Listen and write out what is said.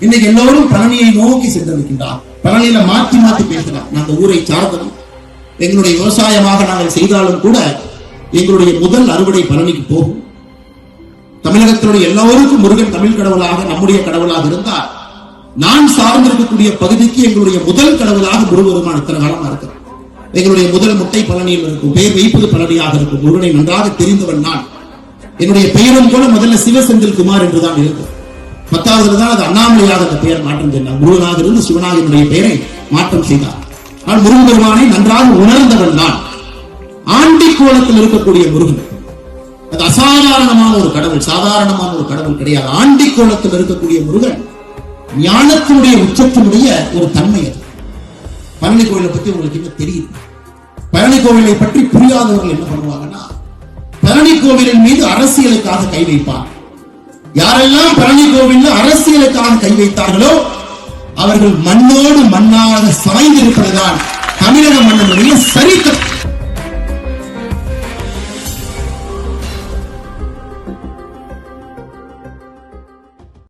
இன்னைக்கு எல்லோரும் பழனியை நோக்கி சென்றிருக்கின்றார். பழனியில மாற்றி மாற்றி பேசுகிறார். நாங்க ஊரை சார்ந்தோம் எங்களுடைய விவசாயமாக நாங்கள் செய்தாலும் கூட எங்களுடைய முதல் அறுவடை பழனிக்கு போகும். தமிழகத்தினுடைய எல்லோருக்கும் முருகன் தமிழ் கடவுளாக நம்முடைய கடவுளாக இருந்தால் நான் சார்ந்திருக்கக்கூடிய பகுதிக்கு எங்களுடைய முதல் கடவுளாக முருகருமான இத்தனை காலமா இருக்கிறார். எங்களுடைய முதல் முட்டை பழனியில் இருக்கும் பெயர் வைப்பது பழனியாக இருக்கும். முருகனை நன்றாக தெரிந்தவன் நான். என்னுடைய பெயரும் கூட முதல்ல சிவசெந்தில் குமார் என்றுதான் இருக்கும். பத்தாவதுல தான் அது அண்ணாமலையாக அந்த பெயர் மாற்றம் செய்தார். முருகனாக இருந்து சிவனாக பெயரை மாற்றம் செய்தார். ஆனால் முருகன் பெருமானை நன்றாக உணர்ந்தவன் தான் ஆண்டி கோலத்தில் இருக்கக்கூடிய முருகன். அது அசாதாரணமான ஒரு கடவுள் சாதாரணமான ஒரு கடவுள் கிடையாது. ஆண்டி கோலத்தில் இருக்கக்கூடிய முருகன் ஞானத்தினுடைய உச்சத்தினுடைய ஒரு தன்மை அது. பழனி கோவிலை பத்தி உங்களுக்கு என்ன தெரியுது பழனி கோவிலை பற்றி புரியாதவர்கள் என்ன பண்ணுவாங்கன்னா பழனி கோவிலின் மீது அரசியலுக்காக கை வைப்பார். யாரெல்லாம் பழனி கோவிலில் அரசியலுக்காக கை வைத்தார்களோ அவர்கள் மண்ணோடு மண்ணாக சாய்ந்திருப்பதுதான்